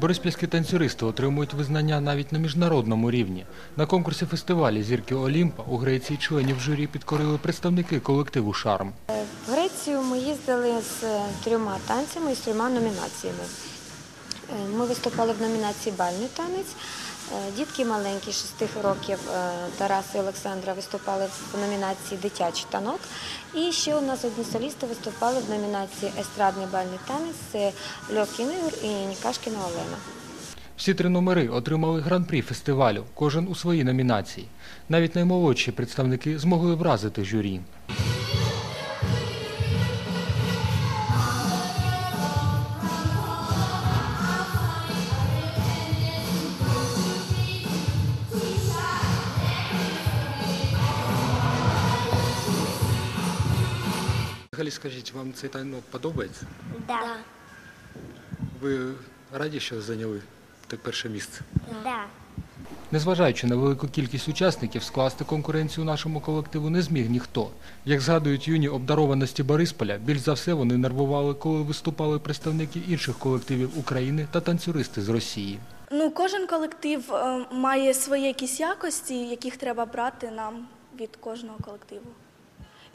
Бориспільські танцюристи отримують визнання навіть на міжнародному рівні. На конкурсі фестивалі Зірки Олімпа у Греції членів журі підкорили представники колективу Шарм. В Грецію ми їздили з трьома танцями і з трьома номінаціями. Е, Ми виступали в номінації Бальний танець. Е, Дітки маленькі, 6 років е, Тарас і Олександра виступали в номінації Дитячий танок. І ще у нас одні солісти виступали в номінації Естрадний бальний танець. Льовкін Ігор і Нікашкіна Олена. Всі три номери отримали гран-прі фестивалю, кожен у своїй номінації. Навіть наймолодші представники змогли вразити журі. Взагалі скажіть, вам цей танок подобається? Да. Ви раді, що зайняли те перше місце? Да. Незважаючи на велику кількість учасників, скласти конкуренцію нашому колективу не зміг ніхто. Як згадують юні обдарованості Борисполя, більш за все вони нервували, коли виступали представники інших колективів України та танцюристи з Росії. Ну, кожен колектив е, має свої якісь якості, яких треба брати нам від кожного колективу.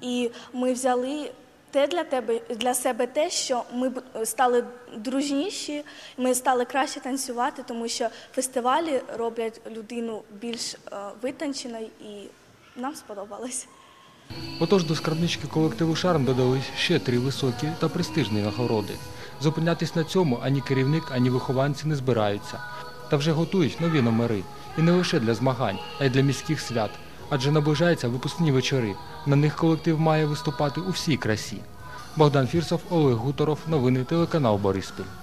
І ми взяли те для тебе для себе те, що ми б- стали дружніші, ми стали краще танцювати, тому що фестивалі роблять людину більш е, витонченою, і нам сподобалось. Отож до скарбнички колективу Шарм додались ще три високі та престижні нагороди. Зупинятись на цьому ані керівник, ані вихованці не збираються. Та вже готують нові номери. І не лише для змагань, а й для міських свят. Адже наближаються випускні вечори. На них колектив має виступати у всій красі. Богдан Фірсов, Олег Гуторов. Новини телеканал Бориспіль.